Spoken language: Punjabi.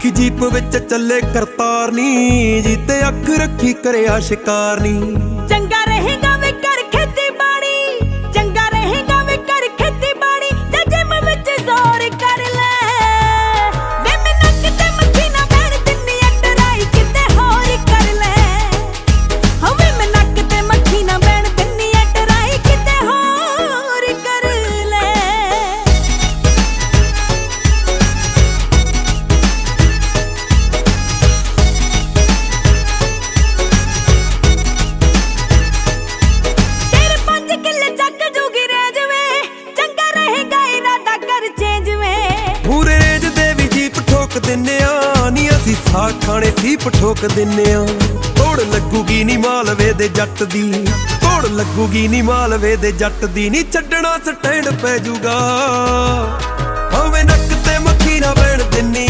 ਦੇਖੀ ਜੀਪ ਵਿੱਚ ਚੱਲੇ ਕਰਤਾਰਨੀ ਜੀ ਤੇ ਅੱਖ ਰੱਖੀ ਕਰਿਆ ਸ਼ਿਕਾਰ ਦਿੰਨੇ ਆ, ਨੀ ਅਸੀਂ ਸਾਖ ਖਾਣੇ ਸੀਪ ਠੋਕ ਦਿੰਨੇ ਆ। ਤੋੜ ਲੱਗੂਗੀ ਨੀ ਮਾਲਵੇ ਦੇ ਜੱਟ ਦੀ, ਤੋੜ ਲੱਗੂਗੀ ਨੀ ਮਾਲਵੇ ਦੇ ਜੱਟ ਦੀ, ਨੀ ਛੱਡਣਾ ਸਟੈਂਡ ਪੈ ਜੂਗਾ। ਹੋਵੇ ਨੱਕ ਤੇ ਮੱਖੀ ਨਾ ਬੈਣ ਦਿੰਨੀ